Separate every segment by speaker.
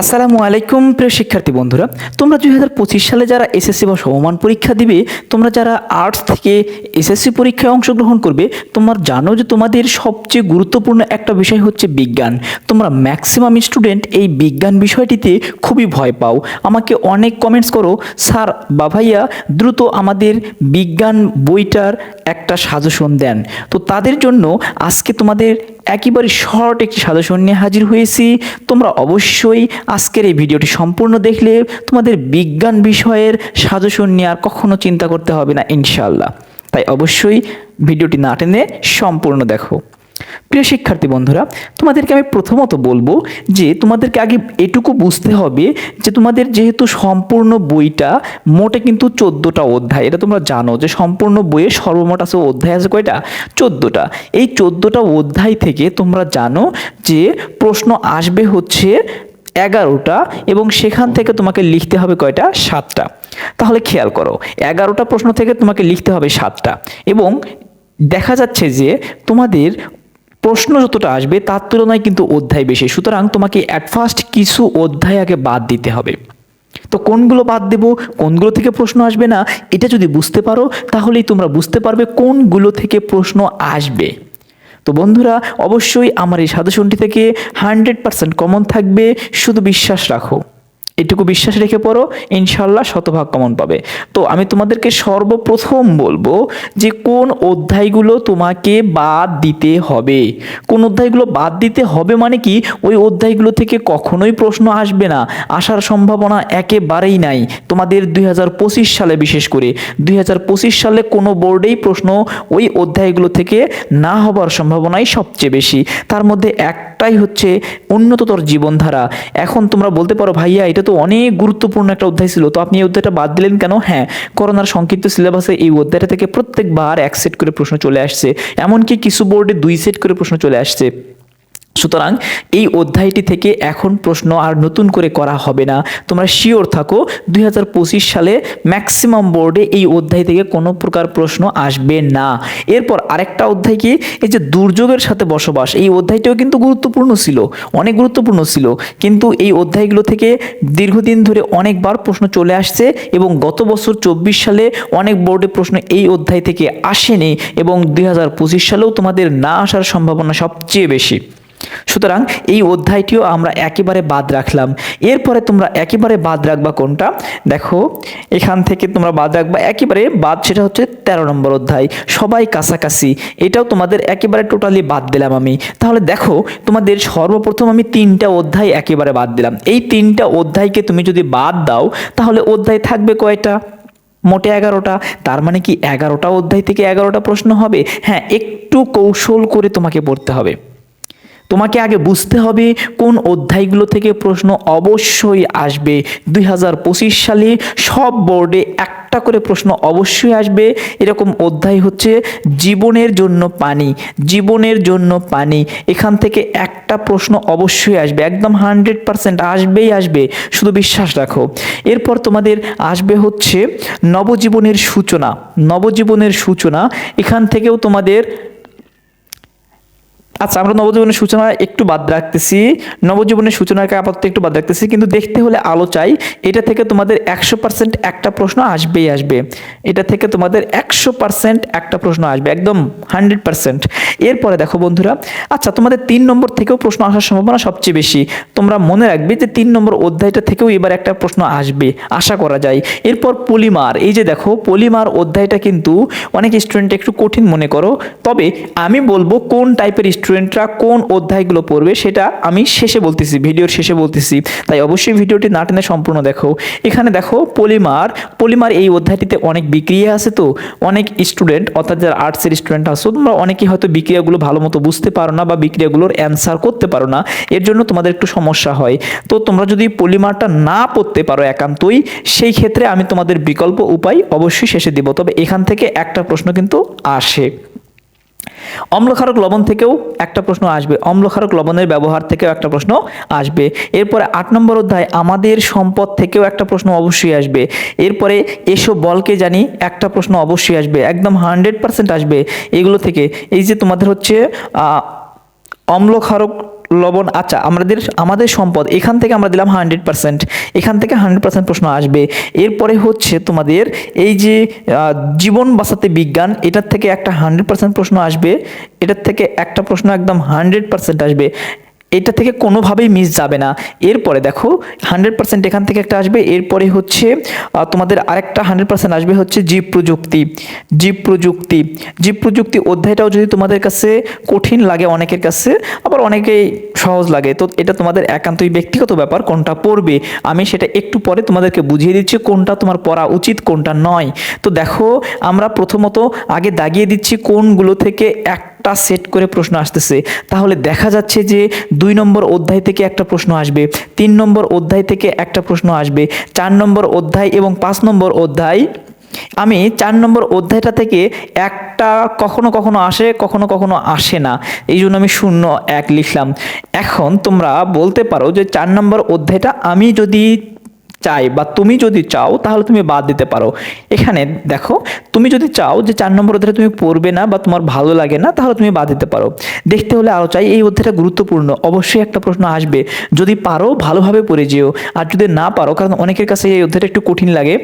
Speaker 1: আসসালামু আলাইকুম প্রিয় শিক্ষার্থী বন্ধুরা, তোমরা দুই হাজার পঁচিশ সালে যারা এসএসসি বা সমমান পরীক্ষা দিবে, তোমরা যারা আর্টস থেকে এসএসসি পরীক্ষায় অংশগ্রহণ করবে, তোমরা জানো যে তোমাদের সবচেয়ে গুরুত্বপূর্ণ একটা বিষয় হচ্ছে বিজ্ঞান। তোমরা ম্যাক্সিমাম স্টুডেন্ট এই বিজ্ঞান বিষয়টিতে খুবই ভয় পাও। আমাকে অনেক কমেন্টস করো, স্যার বা ভাইয়া দ্রুত আমাদের বিজ্ঞান বইটার একটা সাজেশন দেন। তো তাদের জন্য আজকে তোমাদের একেবারে শর্ট একটি সাজেশন নিয়ে হাজির হয়েছি। তোমরা অবশ্যই আজকের এই ভিডিওটি সম্পূর্ণ দেখলে তোমাদের বিজ্ঞান বিষয়ের সাজেশন নিয়ে আর কখনো চিন্তা করতে হবে না ইনশাল্লাহ তাই অবশ্যই ভিডিওটি না টেনে সম্পূর্ণ দেখো। প্রিয় শিক্ষার্থী বন্ধুরা, তোমাদেরকে আমি প্রথমত বলব যে তোমাদেরকে আগে এটুকু বুঝতে হবে যে তোমাদের যেহেতু সম্পূর্ণ বইটা মোটে কিন্তু চোদ্দোটা অধ্যায়। এটা তোমরা জানো যে সম্পূর্ণ বইয়ে সর্বমোট আছে অধ্যায় আছে কয়টা? চোদ্দোটা। এই চোদ্দোটা অধ্যায় থেকে তোমরা জানো যে প্রশ্ন আসবে হচ্ছে এগারোটা এবং সেখান থেকে তোমাকে লিখতে হবে কয়টা? সাতটা। তাহলে খেয়াল করো, এগারোটা প্রশ্ন থেকে তোমাকে লিখতে হবে সাতটা এবং দেখা যাচ্ছে যে তোমাদের প্রশ্ন যতটা আসবে তার তুলনায় কিন্তু অধ্যায় বেশি। সুতরাং তোমাকে অ্যাট ফার্স্ট কিছু অধ্যায় আগে বাদ দিতে হবে। তো কোনগুলো বাদ দেব, কোনগুলো থেকে প্রশ্ন আসবে না, এটা যদি বুঝতে পারো, তাহলেই তোমরা বুঝতে পারবে কোনগুলো থেকে প্রশ্ন আসবে। তো বন্ধুরা, অবশ্যই আমার এই সাজেশনটি থেকে হান্ড্রেড পার্সেন্ট কমন থাকবে, শুধু বিশ্বাস রাখো। এটুকু বিশ্বাস রেখে পড়ো ইনশাল্লাহ শতভাগ কমন পাবে। তো আমি তোমাদেরকে সর্বপ্রথম বলব যে কোন অধ্যায়গুলো তোমাকে বাদ দিতে হবে। কোন অধ্যায়গুলো বাদ দিতে হবে মানে কি? ওই অধ্যায়গুলো থেকে কখনোই প্রশ্ন আসবে না। আসার সম্ভাবনা একেবারেই নাই। তোমাদের দুই হাজার পঁচিশ সালে বিশেষ করে। দুই হাজার পঁচিশ সালে কোনো বোর্ডেই প্রশ্ন ওই অধ্যায়গুলো থেকে না হবার সম্ভাবনাই সবচেয়ে বেশি। তার মধ্যে একটাই হচ্ছে উন্নততর জীবনধারা। এখন তোমরা বলতে পারো, ভাইয়া, এটা তো অনেক গুরুত্বপূর্ণ একটা অধ্যায় ছিল, তো আপনি এই অধ্যায়টা বাদ দিলেন কেন? হ্যাঁ করোনার সংক্ষিপ্ত সিলেবাসে এই অধ্যায়টা থেকে প্রত্যেকবার এক সেট করে প্রশ্ন চলে আসছে। এমনকি কিছু বোর্ডে দুই সেট করে প্রশ্ন চলে আসছে। সুতরাং এই অধ্যায়টি থেকে এখন প্রশ্ন আর নতুন করে করা হবে না। তোমরা শিওর থাকো, দুই হাজার পঁচিশ সালে ম্যাক্সিমাম বোর্ডে এই অধ্যায় থেকে কোনো প্রকার প্রশ্ন আসবে না। এরপর আরেকটা অধ্যায় কি? এই যে দুর্যোগের সাথে বসবাস, এই অধ্যায়টিও কিন্তু গুরুত্বপূর্ণ ছিল, অনেক গুরুত্বপূর্ণ ছিল। কিন্তু এই অধ্যায়গুলো থেকে দীর্ঘদিন ধরে অনেকবার প্রশ্ন চলে আসছে এবং গত বছর চব্বিশ সালে অনেক বোর্ডে প্রশ্ন এই অধ্যায় থেকে আসেনি এবং দুই হাজার পঁচিশ সালেও তোমাদের না আসার সম্ভাবনা সবচেয়ে বেশি। সুতরাং এই অধ্যায়টিও আমরা একেবারে বাদ রাখলাম। এরপরে তোমরা একেবারে বাদ রাখবা কোনটা? দেখো, এখান থেকে তোমরা বাদ রাখবা একেবারে বাদ, সেটা হচ্ছে তেরো নম্বর অধ্যায়। সবাই কাছাকাছি, এটাও তোমাদের একেবারে টোটালি বাদ দিলাম আমি। তাহলে দেখো, তোমাদের সর্বপ্রথম আমি তিনটা অধ্যায় একেবারে বাদ দিলাম। এই তিনটা অধ্যায়কে তুমি যদি বাদ দাও, তাহলে অধ্যায় থাকবে কয়টা? মোটে এগারোটা। তার মানে কি এগারোটা অধ্যায় থেকে এগারোটা প্রশ্ন হবে? হ্যাঁ একটু কৌশল করে তোমাকে পড়তে হবে। তোমাকে আগে বুঝতে হবে কোন অধ্যায়গুলো থেকে প্রশ্ন অবশ্যই আসবে। দুই হাজার পঁচিশ সালে সব বোর্ডে একটা করে প্রশ্ন অবশ্যই আসবে। এরকম অধ্যায় হচ্ছে জীবনের জন্য পানি, জীবনের জন্য পানি। এখান থেকে একটা প্রশ্ন অবশ্যই আসবে, একদম হান্ড্রেড পার্সেন্ট আসবেই আসবে, শুধু বিশ্বাস রাখো। এরপর তোমাদের আসবে হচ্ছে নবজীবনের সূচনা নবজীবনের সূচনা। এখান থেকেও তোমাদের আচ্ছা আমরা নবজীবনের সূচনা একটু বাদ রাখতেছি। নবজীবনের সূচনাকে আপাতত একটু বাদ রাখতেছি, কিন্তু দেখতে হলে আলো চাই। এটা থেকে তোমাদের একশো পার্সেন্ট একটা প্রশ্ন আসবেই আসবে। এটা থেকে তোমাদের একশো পার্সেন্ট একটা প্রশ্ন আসবে, একদম হান্ড্রেড পার্সেন্ট এরপরে দেখো বন্ধুরা আচ্ছা তোমাদের তিন নম্বর থেকেও প্রশ্ন আসার সম্ভাবনা সবচেয়ে বেশি। তোমরা মনে রাখবে যে তিন নম্বর অধ্যায়টা থেকেও এবার একটা প্রশ্ন আসবে, আশা করা যায়। এরপর পলিমার, এই যে দেখো, পলিমার অধ্যায়টা কিন্তু অনেক স্টুডেন্ট একটু কঠিন মনে করো। তবে আমি বলব কোন টাইপের স্টুডেন্টরা কোন অধ্যায়গুলো পড়বে সেটা আমি শেষে বলতেছি, ভিডিওর শেষে বলতেছি। তাই অবশ্যই ভিডিওটি না টেনে সম্পূর্ণ দেখো। এখানে দেখো, পলিমার পলিমার এই অধ্যায়টিতে অনেক বিক্রিয়া আছে তো, অনেক স্টুডেন্ট, অর্থাৎ যারা আর্টসের স্টুডেন্ট আছো, তোমরা অনেকেই হয়তো বিক্রিয়াগুলো ভালো মতো বুঝতে পারো না বা বিক্রিয়াগুলোর অ্যান্সার করতে পারো না, এর জন্য তোমাদের একটু সমস্যা হয়। তো তোমরা যদি পলিমারটা না পড়তে পারো একান্তই, সেই ক্ষেত্রে আমি তোমাদের বিকল্প উপায় অবশ্যই শেষে দিব। তবে এখান থেকে একটা প্রশ্ন কিন্তু আসে। অম্লক্ষারক লবণ থেকেও একটা প্রশ্ন আসবে, অম্লক্ষারক লবণের ব্যবহার থেকেও একটা প্রশ্ন আসবে। এরপরে আট নম্বর অধ্যায়, আমাদের সম্পদ থেকেও একটা প্রশ্ন অবশ্যই আসবে। এরপরে এসো বলকে জানি, একটা প্রশ্ন অবশ্যই আসবে, একদম হান্ড্রেড পার্সেন্ট আসবে। এগুলো থেকে, এই যে তোমাদের হচ্ছে অম্লক্ষারক লবণ আচ্ছা আমাদের আমাদের সম্পদ, এখান থেকে আমরা দিলাম হান্ড্রেড পার্সেন্ট এখান থেকে হান্ড্রেড পার্সেন্ট প্রশ্ন আসবে। এরপরে হচ্ছে তোমাদের এই যে জীবন বাঁচাতে বিজ্ঞান, এটার থেকে একটা হান্ড্রেড পার্সেন্ট প্রশ্ন আসবে। এটার থেকে একটা প্রশ্ন একদম হান্ড্রেড পার্সেন্ট আসবে। এটা থেকে কোনোভাবেই মিস যাবে না। এরপরে দেখো হান্ড্রেড পার্সেন্ট এখান থেকে একটা আসবে, এরপরে হচ্ছে তোমাদের আরেকটা হান্ড্রেড পার্সেন্ট আসবে হচ্ছে জীব প্রযুক্তি। জীব প্রযুক্তি। জীব প্রযুক্তি অধ্যায়টাও যদি তোমাদের কাছে কঠিন লাগে অনেকের কাছে, আবার অনেকেই সহজ লাগে, তো এটা তোমাদের একান্তই ব্যক্তিগত ব্যাপার কোনটা পড়বে। আমি সেটা একটু পরে তোমাদেরকে বুঝিয়ে দিচ্ছি কোনটা তোমার পড়া উচিত, কোনটা নয়। তো দেখো, আমরা প্রথমত আগে দাগিয়ে দিচ্ছি কোনগুলো থেকে এক একটা সেট করে প্রশ্ন আসতেছে। তাহলে দেখা যাচ্ছে যে দুই নম্বর অধ্যায় থেকে একটা প্রশ্ন আসবে, তিন নম্বর অধ্যায় থেকে একটা প্রশ্ন আসবে, চার নম্বর অধ্যায় এবং পাঁচ নম্বর অধ্যায়। আমি চার নম্বর অধ্যায়টা থেকে একটা কখনো কখনো আসে, কখনো কখনো আসে না। এই জন্য আমি শূন্য এক লিখলাম। এখন তোমরা বলতে পারো যে চার নম্বর অধ্যায়টা আমি যদি চাই বা তুমি যদি চাও, তাহলে তুমি বাদ দিতে পারো। এখানে দেখো, তুমি যদি চাও যে চার নম্বর অধ্যায় তুমি পড়বে না বা তোমার ভালো লাগে না, তাহলে তুমি বাদ দিতে পারো। দেখতে হলে আরও চাই, এই অধ্যায়টা গুরুত্বপূর্ণ। অবশ্যই একটা প্রশ্ন আসবে। যদি পারো, ভালোভাবে পড়ে যেও। আর যদি না পারো, কারণ অনেকের কাছে এই অধ্যায়টা একটু কঠিন লাগে।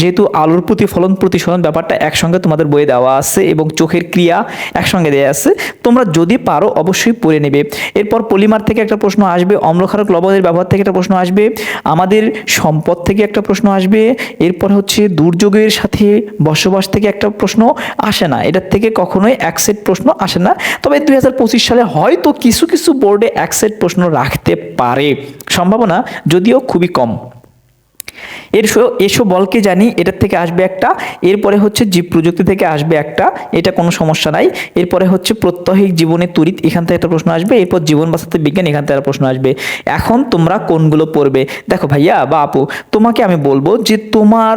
Speaker 1: যেহেতু আলোর প্রতিফলন প্রতিফলন ব্যাপারটা একসঙ্গে তোমাদের বইয়ে দেওয়া আছে এবং চোখের ক্রিয়া একসঙ্গে দেওয়া আছে, তোমরা যদি পারো, অবশ্যই পড়ে নেবে। এরপর পলিমার থেকে একটা প্রশ্ন আসবে, অম্লক্ষারক লবণের ব্যবহার থেকে একটা প্রশ্ন আসবে। আমাদের সম্পদ থেকে একটা প্রশ্ন আসবে, এরপর হচ্ছে দুর্যোগের সাথে বসবাস থেকে একটা প্রশ্ন আসে না। এটার থেকে কখনোই এক সেট প্রশ্ন আসে না। তবে দুই হাজার পঁচিশ সালে হয়তো কিছু কিছু বোর্ডে এক সেট প্রশ্ন রাখতে পারে। সম্ভাবনা যদিও খুবই কম। এর এসো বলকে জানি, এটার থেকে আসবে একটা, এরপরে হচ্ছে জীব প্রযুক্তি থেকে আসবে একটা, এটা কোনো সমস্যা নাই। এরপরে হচ্ছে প্রত্যহিক জীবনে তড়িৎ এখান থেকে একটা প্রশ্ন আসবে, এরপর জীবন বাঁচাতে বিজ্ঞান, এখান থেকে একটা প্রশ্ন আসবে। এখন তোমরা কোনগুলো পড়বে? দেখো ভাইয়া বা আপু, তোমাকে আমি বলব যে তোমার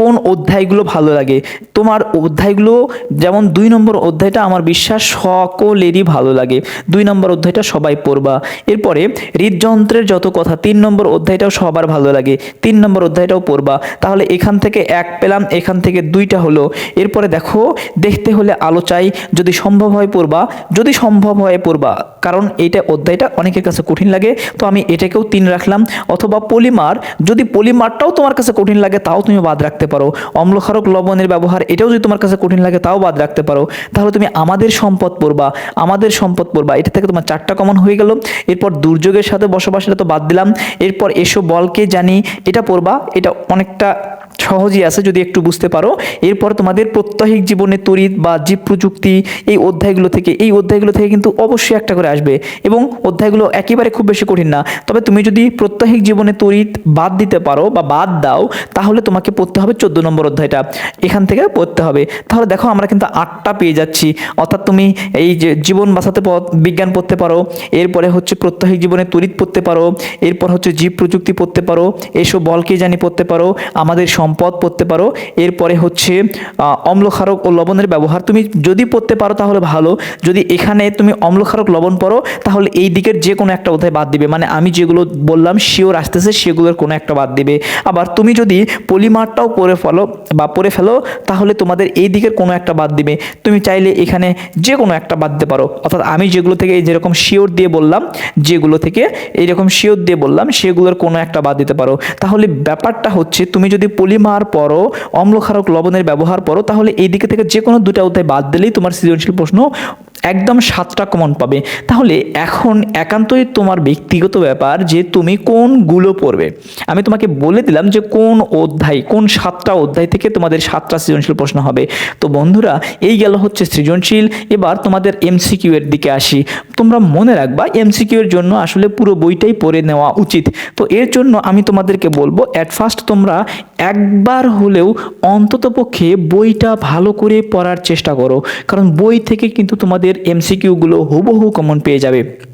Speaker 1: কোন অধ্যায়গুলো ভালো লাগে? তোমার অধ্যায়গুলো, যেমন দুই নম্বর অধ্যায়টা আমার বিশ্বাস সকলেরই ভালো লাগে। দুই নম্বর অধ্যায়টা সবাই পড়বা। এরপরে হৃদযন্ত্রের যত কথা, তিন নম্বর অধ্যায়টাও সবার ভালো লাগে। তিন নম্বর অধ্যায়টাও পড়বা। তাহলে এখান থেকে এক পেলাম, এখান থেকে দুইটা হলো। এরপরে দেখো, দেখতে হলে আলো চাই। যদি সম্ভব হয় পড়বা। যদি সম্ভব হয় পড়বা। কারণ এইটা অধ্যায়টা অনেকের কাছে কঠিন লাগে। তো আমি এটাকেও তিন রাখলাম। অথবা পলিমার, যদি পলিমারটাও তোমার কাছে কঠিন লাগে, তাও তুমি বাদ রাখতে পারো। অম্লক্ষারক লবণের ব্যবহার, এটাও যদি তোমার কাছে কঠিন লাগে, তাও বাদ রাখতে পারো। তাহলে তুমি আমাদের সম্পদ পড়বা, আমাদের সম্পদ পড়বা। এটা থেকে তোমার চারটা কমন হয়ে গেল। এরপর দুর্যোগের সাথে বসবাস এটা তো বাদ দিলাম। এরপর এসো বলকে জানি, এটা পড়বা। এটা অনেকটা সহজই আছে যদি একটু বুঝতে পারো। এরপর তোমাদের প্রত্যহিক জীবনে তড়িৎ বা জীব প্রযুক্তি এই অধ্যায়গুলো থেকে, এই অধ্যায়গুলো থেকে কিন্তু অবশ্যই একটা করে আসবে এবং অধ্যায়গুলো একেবারে খুব বেশি কঠিন না। তবে তুমি যদি প্রত্যহিক জীবনে তড়িৎ বাদ দিতে পারো বা বাদ দাও, তাহলে তোমাকে পড়তে হবে চোদ্দ নম্বর অধ্যায়টা। এখান থেকে পড়তে হবে। তাহলে দেখো আমরা কিন্তু আটটা পেয়ে যাচ্ছি। অর্থাৎ তুমি এই যে জীবন বাঁচাতে বিজ্ঞান পড়তে পারো, এরপরে হচ্ছে প্রত্যহিক জীবনে তড়িৎ পড়তে পারো, এরপর হচ্ছে জীব প্রযুক্তি পড়তে পারো এসব বলকে জানি পড়তে পারো, আমাদের সম্পদ পড়তে পারো। এরপরে হচ্ছে অম্লক্ষারক ও লবণের ব্যবহার। তুমি যদি পড়তে পারো তাহলে ভালো। যদি এখানে তুমি অম্লক্ষারক লবণ পড়ো, তাহলে এই দিকের যে কোনো একটা অধ্যায় বাদ দিবে। মানে আমি যেগুলো বললাম শিওর আসতেছে, সেগুলোর কোনো একটা বাদ দিবে। আবার তুমি যদি পলিমারটাও পরে ফেলো বা পরে ফেলো, তাহলে তোমাদের এই দিকের কোনো একটা বাদ দিবে। তুমি চাইলে এখানে যে কোনো একটা বাদ দিতে পারো। অর্থাৎ আমি যেগুলো থেকে এই যেরকম শিওর দিয়ে বললাম, যেগুলো থেকে এইরকম শিওর দিয়ে বললাম, সেগুলোর কোনো একটা বাদ দিতে পারো। তাহলে ব্যাপারটা হচ্ছে, তুমি যদি পলিমার পরও অম্লক্ষারক লবণের ব্যবহার পরও, তাহলে এই দিকে থেকে যে কোনো দুটা অধ্যায় বাদ দিলেই তোমার সৃজনশীল প্রশ্ন একদম সাতটা কমন পাবে। তাহলে এখন একান্তই তোমার ব্যক্তিগত ব্যাপার যে তুমি কোনগুলো পড়বে। আমি তোমাকে বলে দিলাম যে কোন অধ্যায়, কোন সাতটা অধ্যায় থেকে তোমাদের সাতটা সৃজনশীল প্রশ্ন হবে। তো বন্ধুরা, এই গেল হচ্ছে সৃজনশীল। এবার তোমাদের এমসিকিউ এর দিকে আসি। তোমরা মনে রাখবা এমসিকিউ এর জন্য আসলে পুরো বইটাই পড়ে নেওয়া উচিত। তো এর জন্য আমি তোমাদেরকে বলব অ্যাট ফার্স্ট তোমরা একবার হলেও অন্ততপক্ষে বইটা ভালো করে পড়ার চেষ্টা করো। কারণ বই থেকে কিন্তু তোমাদের এমসিকিউগুলো হুবহু কমন পেয়ে যাবে।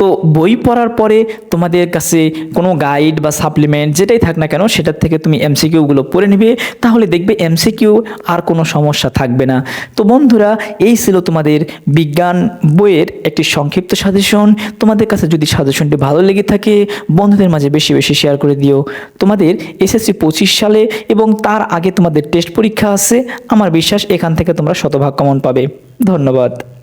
Speaker 1: তো বই পড়ার পরে তোমাদের কাছে কোনো গাইড বা সাপ্লিমেন্ট যেটাই থাক না কেন, সেটার থেকে তুমি এমসিকিউগুলো পড়ে নেবে। তাহলে দেখবে এমসিকিউ আর কোনো সমস্যা থাকবে না। তো বন্ধুরা, এই ছিল তোমাদের বিজ্ঞান বইয়ের একটি সংক্ষিপ্ত সাজেশন তোমাদের কাছে যদি সাজেশনটি ভালো লেগে থাকে, বন্ধুদের মাঝে বেশি বেশি শেয়ার করে দিও। তোমাদের এসএসসি পঁচিশ সালে এবং তার আগে তোমাদের টেস্ট পরীক্ষা আছে। আমার বিশ্বাস এখান থেকে তোমরা শতভাগ কমন পাবে। ধন্যবাদ।